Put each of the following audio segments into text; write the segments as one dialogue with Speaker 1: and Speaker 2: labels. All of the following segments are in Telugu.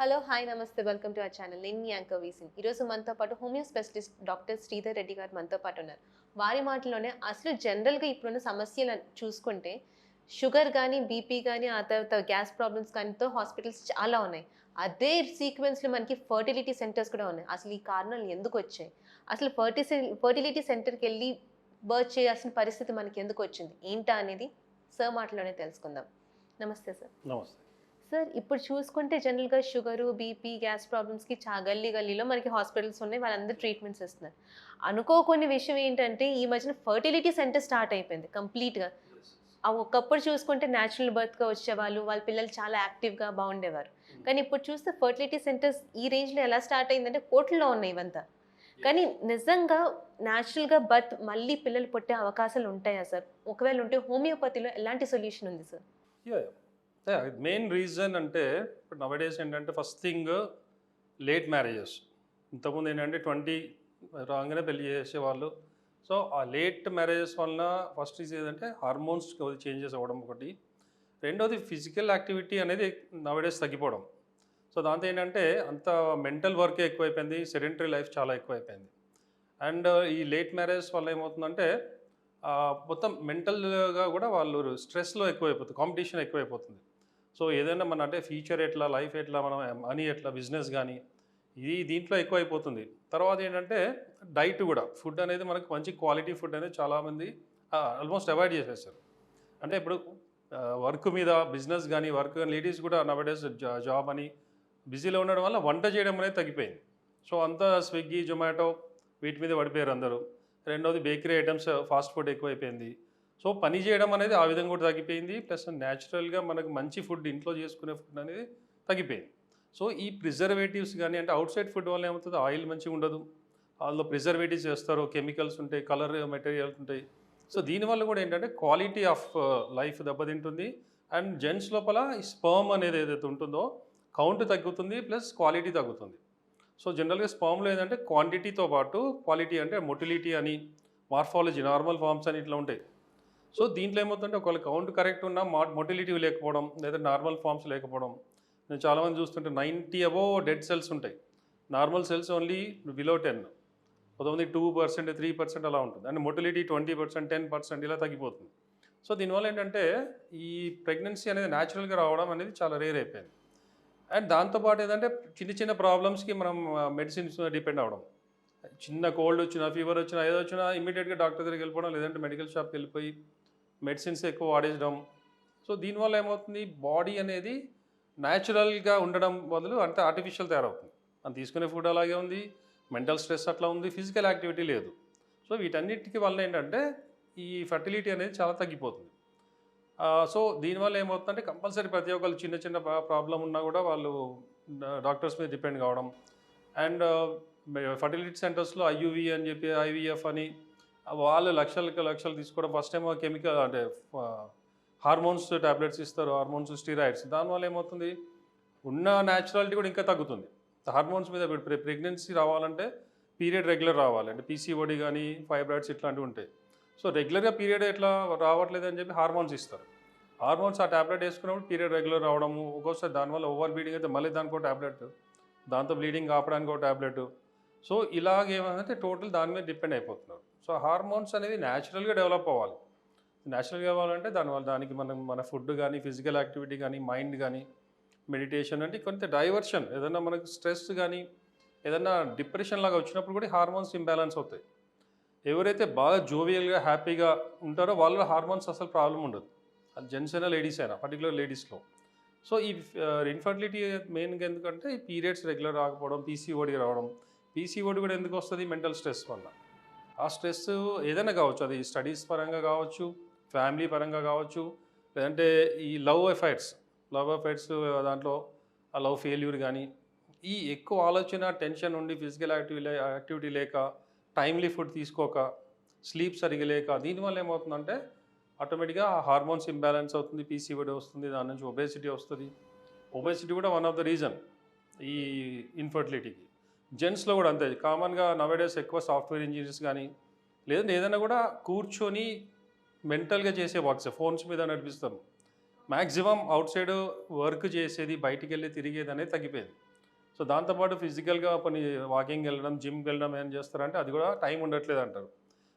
Speaker 1: హలో హాయ్ నమస్తే. Welcome to our channel. నేను మీ యాంకర్ వీసిన్ ఈరోజు మనతో పాటు homeo specialist doctor Sridhar Reddy garu మనతో పాటు ఉన్నారు. వారి మాటలోనే అసలు జనరల్గా ఇప్పుడున్న సమస్యలు చూసుకుంటే షుగర్ కానీ బీపీ కానీ ఆ తర్వాత గ్యాస్ ప్రాబ్లమ్స్ కానీతో హాస్పిటల్స్ చాలా ఉన్నాయి. అదే సీక్వెన్స్లో మనకి ఫర్టిలిటీ సెంటర్స్ కూడా ఉన్నాయి. అసలు ఈ కారణాలు ఎందుకు వచ్చాయి? అసలు ఫర్టి ఫర్టిలిటీ సెంటర్కి వెళ్ళి బర్త్ చేయాల్సిన పరిస్థితి మనకి ఎందుకు వచ్చింది? ఏంటా అనేది సార్ మాటలోనే తెలుసుకుందాం. నమస్తే సార్.
Speaker 2: నమస్తే.
Speaker 1: సార్ ఇప్పుడు చూసుకుంటే జనరల్గా షుగరు బీపీ గ్యాస్ ప్రాబ్లమ్స్కి చా గల్లీ గల్లీలో మనకి హాస్పిటల్స్ ఉన్నాయి వాళ్ళందరూ ట్రీట్మెంట్స్ ఇస్తున్నారు. అనుకోకొని విషయం ఏంటంటే ఈ మధ్యన ఫర్టిలిటీ సెంటర్ స్టార్ట్ అయిపోయింది కంప్లీట్గా. ఆ ఒకప్పుడు చూసుకుంటే న్యాచురల్ బర్త్గా వచ్చేవాళ్ళు వాళ్ళ పిల్లలు చాలా యాక్టివ్గా బాగుండేవారు. కానీ ఇప్పుడు చూస్తే ఫర్టిలిటీ సెంటర్స్ ఈ రేంజ్లో ఎలా స్టార్ట్ అయిందంటే కోట్లలో ఉన్నాయి ఇవంతా. కానీ నిజంగా న్యాచురల్గా బర్త్ మళ్ళీ పిల్లలు పుట్టే అవకాశాలు ఉంటాయా సార్? ఒకవేళ ఉంటే హోమియోపతిలో ఎలాంటి సొల్యూషన్ ఉంది సార్?
Speaker 2: మెయిన్ రీజన్ అంటే ఇప్పుడు నవడేస్ ఏంటంటే ఫస్ట్ థింగ్ లేట్ మ్యారేజెస్ ఇంతకుముందు ఏంటంటే ట్వంటీ రాగానే పెళ్ళి చేసేవాళ్ళు. సో ఆ లేట్ మ్యారేజెస్ వలన ఫస్ట్ ఈజ్ ఏంటంటే హార్మోన్స్ చేంజెస్ అవ్వడం ఒకటి. రెండోది ఫిజికల్ యాక్టివిటీ అనేది నవడేస్ తగ్గిపోవడం. సో దాంతో ఏంటంటే అంత మెంటల్ వర్కే ఎక్కువైపోయింది సెడెంటరీ లైఫ్ చాలా ఎక్కువైపోయింది. అండ్ ఈ లేట్ మ్యారేజ్ వల్ల ఏమవుతుందంటే మొత్తం మెంటల్గా కూడా వాళ్ళు స్ట్రెస్లో ఎక్కువైపోతుంది కాంపిటీషన్ ఎక్కువైపోతుంది. సో ఏదైనా మన అంటే ఫ్యూచర్ ఎట్లా లైఫ్ ఎట్లా మనం మనీ ఎట్లా బిజినెస్ కానీ ఇది దీంట్లో ఎక్కువైపోతుంది. తర్వాత ఏంటంటే డైట్ కూడా. ఫుడ్ అనేది మనకు మంచి క్వాలిటీ ఫుడ్ అనేది చాలామంది ఆల్మోస్ట్ అవాయిడ్ చేసేస్తారు. అంటే ఇప్పుడు వర్క్ మీద బిజినెస్ కానీ వర్క్ కానీ లేడీస్ కూడా నవడేస్ జాబ్ అని బిజీలో ఉండడం వల్ల వంట చేయడం అనేది తగ్గిపోయింది. సో అంతా స్విగ్గీ జొమాటో వీటి మీద పడిపోయారు అందరూ. రెండోది బేకరీ ఐటమ్స్ ఫాస్ట్ ఫుడ్ ఎక్కువైపోయింది. సో పని చేయడం అనేది ఆ విధంగా కూడా తగ్గిపోయింది. ప్లస్ న్యాచురల్గా మనకు మంచి ఫుడ్ ఇంట్లో చేసుకునే ఫుడ్ అనేది తగ్గిపోయింది. సో ఈ ప్రిజర్వేటివ్స్ కానీ అంటే అవుట్ సైడ్ ఫుడ్ వల్ల ఏమవుతుంది? ఆయిల్ మంచిగా ఉండదు. అందులో ప్రిజర్వేటివ్స్ వేస్తారు కెమికల్స్ ఉంటాయి కలర్ మెటీరియల్స్ ఉంటాయి. సో దీనివల్ల కూడా ఏంటంటే క్వాలిటీ ఆఫ్ లైఫ్ దెబ్బతింటుంది. అండ్ జెంట్స్ లోపల ఈ స్పర్మ్ అనేది ఏదైతే ఉంటుందో కౌంట్ తగ్గుతుంది ప్లస్ క్వాలిటీ తగ్గుతుంది. సో జనరల్గా స్పామ్లో ఏంటంటే క్వాంటిటీతో పాటు క్వాలిటీ అంటే మొటిలిటీ అని మార్ఫాలజీ నార్మల్ ఫార్మ్స్ అని ఇట్లా ఉంటాయి. సో దీంట్లో ఏమవుతుందంటే ఒకవేళ కౌంట్ కరెక్ట్ ఉన్నా మా మొటిలిటీ లేకపోవడం లేదా నార్మల్ ఫార్మ్స్ లేకపోవడం. నేను చాలామంది చూస్తుంటే నైంటీ అబో డెడ్ సెల్స్ ఉంటాయి. Normal cells only below ten. కొంతమంది టూ పర్సెంట్ త్రీ పర్సెంట్ అలా ఉంటుంది. And motility twenty percent ten percent ఇలా తగ్గిపోతుంది. సో దీనివల్ల ఏంటంటే ఈ ప్రెగ్నెన్సీ అనేది న్యాచురల్గా రావడం అనేది చాలా రేర్ అయిపోయింది. అండ్ దాంతోపాటు ఏంటంటే చిన్న చిన్న ప్రాబ్లమ్స్కి మనం మెడిసిన్స్ డిపెండ్ అవ్వడం చిన్న కోల్డ్ వచ్చినా ఫీవర్ వచ్చినా ఏదో వచ్చినా ఇమీడియట్గా డాక్టర్ దగ్గరికి వెళ్ళిపోవడం లేదంటే మెడికల్ షాప్కి వెళ్ళిపోయి మెడిసిన్స్ ఎక్కువ వాడేయడం. సో దీనివల్ల ఏమవుతుంది? బాడీ అనేది న్యాచురల్గా ఉండడం బదులు అంటే ఆర్టిఫిషియల్ తయారవుతుంది. మనం తీసుకునే ఫుడ్ అలాగే ఉంది మెంటల్ స్ట్రెస్ అట్లా ఉంది ఫిజికల్ యాక్టివిటీ లేదు. సో వీటన్నిటికీ వల్ల ఏంటంటే ఈ ఫర్టిలిటీ అనేది చాలా తగ్గిపోతుంది. సో దీనివల్ల ఏమవుతుందంటే కంపల్సరీ ప్రతి ఒక్కరు చిన్న చిన్న ప్రాబ్లం ఉన్నా కూడా వాళ్ళు డాక్టర్స్ మీద డిపెండ్ కావడం. అండ్ ఫర్టిలిటీ సెంటర్స్లో ఐయువి అని చెప్పి ఐవీఎఫ్ అని వాళ్ళు లక్షలకు లక్షలు తీసుకోవడం. ఫస్ట్ టైం కెమికల్ అంటే హార్మోన్స్ టాబ్లెట్స్ ఇస్తారు హార్మోన్స్ స్టీరాయిడ్స్ దానివల్ల ఏమవుతుంది? ఉన్న న్యాచురాలిటీ కూడా ఇంకా తగ్గుతుంది. హార్మోన్స్ మీద ప్రెగ్నెన్సీ రావాలంటే పీరియడ్ రెగ్యులర్ రావాలి. అంటే పీసీఓడి కానీ ఫైబ్రాయిడ్స్ ఇట్లాంటివి ఉంటాయి. సో రెగ్యులర్గా పీరియడ్ ఎట్లా రావట్లేదు అని చెప్పి హార్మోన్స్ ఇస్తారు. హార్మోన్స్ ఆ టాబ్లెట్ వేసుకున్నప్పుడు పీరియడ్ రెగ్యులర్ రావడము ఒక్కోసారి దానివల్ల ఓవర్ బ్లీడింగ్ అయితే మళ్ళీ దానికో టాబ్లెట్ దాంతో బ్లీడింగ్ ఆపడానికి ఒక టాబ్లెట్. సో ఇలాగేమంటే టోటల్ దాని మీద డిపెండ్ అయిపోతున్నారు. సో హార్మోన్స్ అనేది న్యాచురల్గా డెవలప్ అవ్వాలి. న్యాచురల్గా అవ్వాలంటే దానివల్ల దానికి మనం మన ఫుడ్ కానీ ఫిజికల్ యాక్టివిటీ కానీ మైండ్ కానీ మెడిటేషన్ అంటే కొంత డైవర్షన్. ఏదైనా మనకు స్ట్రెస్ కానీ ఏదైనా డిప్రెషన్ లాగా వచ్చినప్పుడు కూడా హార్మోన్స్ ఇంబ్యాలెన్స్ అవుతాయి. ఎవరైతే బాగా జోవియల్గా హ్యాపీగా ఉంటారో వాళ్ళ హార్మోన్స్ అసలు ప్రాబ్లం ఉండదు. అది జెంట్స్ అయినా లేడీస్ అయినా పర్టికులర్ లేడీస్లో సో ఈ ఇన్ఫర్టిలిటీ మెయిన్గా ఎందుకంటే ఈ పీరియడ్స్ రెగ్యులర్ రాకపోవడం పీసీఓడి రావడం. పీసీఓడి కూడా ఎందుకు వస్తుంది? మెంటల్ స్ట్రెస్ వల్ల. ఆ స్ట్రెస్ ఏదైనా కావచ్చు. అది స్టడీస్ పరంగా కావచ్చు ఫ్యామిలీ పరంగా కావచ్చు లేదంటే ఈ లవ్ ఎఫైర్స్ లవ్ ఎఫైర్స్ దాంట్లో ఆ లవ్ ఫెయిల్యూర్ కానీ ఈ ఎక్కువ ఆలోచన టెన్షన్ ఉండి ఫిజికల్ యాక్టివిటీ యాక్టివిటీ లేక టైమ్లీ ఫుడ్ తీసుకోక స్లీప్ సరిగా లేక దీనివల్ల ఏమవుతుందంటే ఆటోమేటిక్గా హార్మోన్స్ ఇంబ్యాలెన్స్ అవుతుంది పీసీఓడి వస్తుంది దాని నుంచి ఒబేసిటీ వస్తుంది. ఒబేసిటీ కూడా వన్ ఆఫ్ ద రీజన్ ఈ ఇన్ఫర్టిలిటీకి. జెంట్స్లో కూడా అంతే కామన్గా నవేడేస్ ఎక్కువ సాఫ్ట్వేర్ ఇంజనీర్స్ కానీ లేదంటే ఏదైనా కూడా కూర్చొని మెంటల్గా చేసే వర్క్స్ ఫోన్స్ మీద నడిపిస్తాం. మ్యాక్సిమం అవుట్ సైడ్ వర్క్ చేసేది బయటికి వెళ్ళి తిరిగేది అనేది తగ్గిపోయింది. సో దాంతోపాటు ఫిజికల్గా కొన్ని వాకింగ్ వెళ్ళడం జిమ్కి వెళ్ళడం ఏం చేస్తారంటే అది కూడా టైం ఉండట్లేదు అంటారు.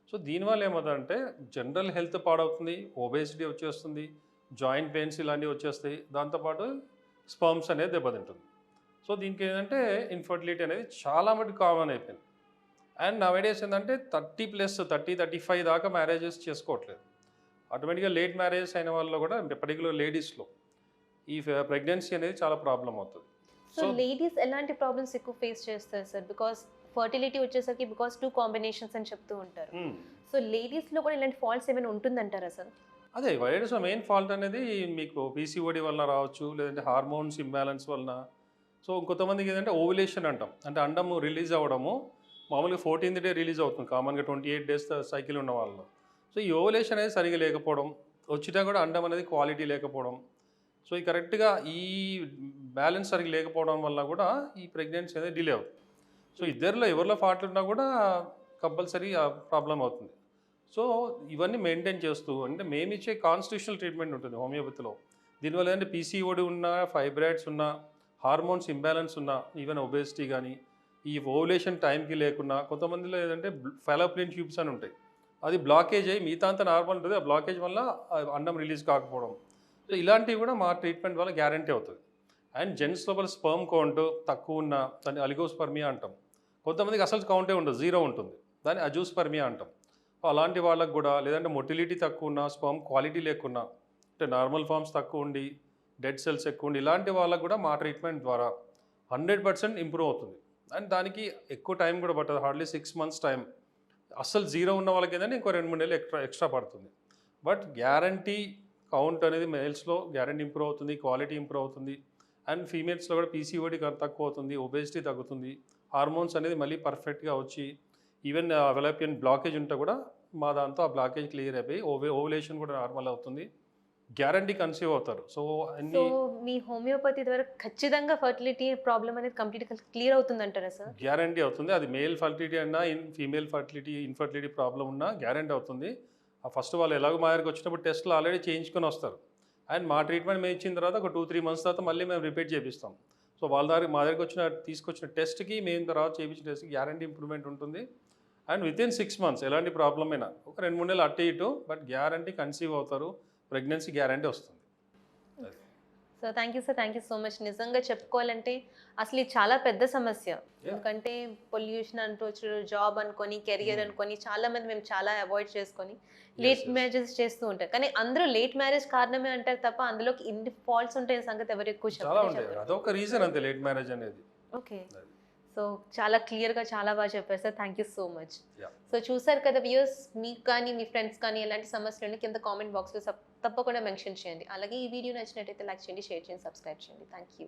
Speaker 2: సో దీనివల్ల ఏమవుతుందంటే జనరల్ హెల్త్ పాడవుతుంది ఒబేసిటీ వచ్చేస్తుంది జాయింట్ పెయిన్స్ ఇలాంటివి వచ్చేస్తాయి. దాంతోపాటు స్పర్మ్స్ అనేది దెబ్బతింటుంది. సో దీనికి ఏంటంటే ఇన్ఫర్టిలిటీ అనేది చాలా మటుకు కామన్ అయిపోయింది. అండ్ నా నవేడేస్ ఏంటంటే thirty plus thirty thirty five దాకా మ్యారేజెస్ చేసుకోవట్లేదు. ఆటోమేటిక్గా లేట్ మ్యారేజ్ అయిన వాళ్ళలో కూడా పర్టికులర్ లేడీస్లో ఈ ప్రెగ్నెన్సీ అనేది చాలా ప్రాబ్లం అవుతుంది.
Speaker 1: సో లేడీస్ ఎలాంటి ప్రాబ్లమ్స్ ఎక్కువ ఫేస్ చేస్తారు సార్ బికాస్ ఫర్టిలిటీ వచ్చేసరికి బికాస్ టూ కాంబినేషన్స్ అని చెప్తూ ఉంటారు.
Speaker 2: Hmm.
Speaker 1: సో లేడీస్లో కూడా ఇలాంటి ఫాల్ట్స్ ఏమైనా ఉంటుందంటారా సార్
Speaker 2: అదే వైరస్ మెయిన్ ఫాల్ట్ అనేది మీకు పీసీఓడి వలన రావచ్చు లేదంటే హార్మోన్స్ ఇంబ్యాలెన్స్ వలన. సో కొంతమందికి ఏంటంటే ఓవులేషన్ అంటాం. అంటే అండము రిలీజ్ అవ్వడము మామూలుగా ఫోర్టీన్త్ డే రిలీజ్ అవుతుంది. కామన్గా ట్వంటీ ఎయిట్ డేస్ సైకిల్ ఉన్న వాళ్ళు సో ఈ ఓవులేషన్ అనేది సరిగా లేకపోవడం వచ్చినా కూడా అండం అనేది క్వాలిటీ లేకపోవడం సో ఈ కరెక్ట్గా ఈ బ్యాలెన్స్ సరిగ్గా లేకపోవడం వల్ల కూడా ఈ ప్రెగ్నెన్సీ అనేది డిలే అవుతుంది. సో ఇద్దరిలో ఎవరిలో ఫాల్ట్ ఉన్నా కూడా కంపల్సరీ ప్రాబ్లం అవుతుంది. సో ఇవన్నీ మెయింటైన్ చేస్తూ అంటే మేము ఇచ్చే కాన్స్టిట్యూషనల్ ట్రీట్మెంట్ ఉంటుంది హోమియోపతిలో. దీనివల్ల ఏంటంటే పీసీఓడి ఉన్నా ఫైబ్రాయిడ్స్ ఉన్నా హార్మోన్స్ ఇంబ్యాలెన్స్ ఉన్నా ఈవెన్ ఒబేసిటీ కానీ ఈ ఓవులేషన్ టైంకి లేకున్నా కొంతమందిలో ఏంటంటే ఫెలోప్లిన్ ట్యూబ్స్ అని ఉంటాయి. అది బ్లాకేజ్ అయ్యి మిగతా అంతా నార్మల్ ఉంటుంది. ఆ బ్లాకేజ్ వల్ల అండం రిలీజ్ కాకపోవడం సో ఇలాంటివి కూడా మా ట్రీట్మెంట్ వల్ల గ్యారంటీ అవుతుంది. అండ్ జెంట్స్ లోపల స్పర్మ్ కౌంట్ తక్కువ ఉన్న దాన్ని అలిగోస్పర్మియా అంటాం. కొంతమందికి అసలు కౌంటే ఉండదు జీరో ఉంటుంది. దాన్ని అజూస్పర్మియా అంటాం. అలాంటి వాళ్ళకు కూడా లేదంటే మొటిలిటీ తక్కువ ఉన్న స్పర్మ్ క్వాలిటీ లేకున్నా అంటే నార్మల్ ఫార్మ్స్ తక్కువ ఉండి డెడ్ సెల్స్ ఎక్కువ ఉండి ఇలాంటి వాళ్ళకు కూడా మా ట్రీట్మెంట్ ద్వారా హండ్రెడ్ పర్సెంట్ ఇంప్రూవ్ అవుతుంది. అండ్ దానికి ఎక్కువ టైం కూడా పట్టదు హార్డ్లీ సిక్స్ మంత్స్ టైం. అస్సలు జీరో ఉన్న వాళ్ళకి ఏంటంటే ఇంకో రెండు మూడు నెలలు ఎక్స్ట్రా ఎక్స్ట్రా పడుతుంది. బట్ గ్యారంటీ కౌంట్ అనేది మేల్స్లో గ్యారంటీ ఇంప్రూవ్ అవుతుంది క్వాలిటీ ఇంప్రూవ్ అవుతుంది. అండ్ ఫీమేల్స్లో కూడా పీసీఓడి తక్కువ అవుతుంది ఒబేసిటీ తగ్గుతుంది. హార్మోన్స్ అనేది మళ్ళీ పర్ఫెక్ట్గా వచ్చి ఈవెన్ అవెలపియన్ బ్లాకేజ్ ఉంటే కూడా మా దాంతో ఆ బ్లాకేజ్ క్లియర్ అయిపోయి ఓవే ఓవులేషన్ కూడా నార్మల్ అవుతుంది. గ్యారంటీ కన్సీవ్ అవుతారు. సో అన్ని
Speaker 1: మీ హోమియోపతి ద్వారా ఖచ్చితంగా ఫర్టిలిటీ ప్రాబ్లం అనేది కంప్లీట్గా క్లియర్ అవుతుందంటారా సార్?
Speaker 2: గ్యారంటీ అవుతుంది. అది మేల్ ఫర్టిలిటీ అన్నా in female fertility infertility problem ఉన్నా గ్యారంటీ అవుతుంది. ఫస్ట్ వాళ్ళు ఎలాగో మా దగ్గరికి వచ్చినప్పుడు టెస్ట్లు ఆల్రెడీ చేయించుకొని వస్తారు. అండ్ మా ట్రీట్మెంట్ మేము ఇచ్చిన తర్వాత ఒక టూ త్రీ మంత్స్ తర్వాత మళ్ళీ మేము రిపీట్ చేపిస్తాం. సో వాళ్ళ దగ్గర మా దగ్గరికి వచ్చిన తీసుకొచ్చిన టెస్ట్కి మేము తర్వాత చేయించిన టెస్ట్కి గ్యారంటీ ఇంప్రూవ్మెంట్ ఉంటుంది. And with in six months ఎలాంటి ప్రాబ్లం అయినా ఒక రెండు మూడు నెలలు అటు ఇటు బట్ గ్యారంటీ కన్సీవ్ అవుతారు. ప్రెగ్నెన్సీ గ్యారంటీ వస్తుంది.
Speaker 1: So thank you sir thank you so much నిజంగా చెప్పుకోవాలంటే అసలు ఇది చాలా పెద్ద సమస్య. ఎందుకంటే పొల్యూషన్ అనుకోవచ్చు జాబ్ అనుకొని కెరియర్
Speaker 2: Hmm.
Speaker 1: అనుకొని చాలా మంది మేము చాలా అవాయిడ్ చేసుకొని లేట్. మ్యారేజెస్ చేస్తూ ఉంటారు. కానీ అందరూ లేట్ మ్యారేజ్ కారణమే అంటారు తప్ప అందులోకి ఇన్ని ఫాల్ట్స్ ఉంటాయి సంగతి ఎవరు ఎక్కువ
Speaker 2: చాలా ఉంటాయి. అదొక రీజన్ అంతే లేట్ మ్యారేజ్ అనేది.
Speaker 1: ఓకే. సో చాలా క్లియర్గా చాలా బాగా చెప్పారు sir thank you so much. So చూసారు కదా వ్యూస్ మీకు కానీ మీ ఫ్రెండ్స్ కానీ ఎలాంటి సమస్యలు ఉంటే కింద కామెంట్ బాక్స్లో తప్పకుండా మెన్షన్ చేయండి. అలాగే ఈ వీడియో నచ్చినట్టయితే లైక్ చేయండి షేర్ చేయండి సబ్స్క్రైబ్ చేయండి. Thank you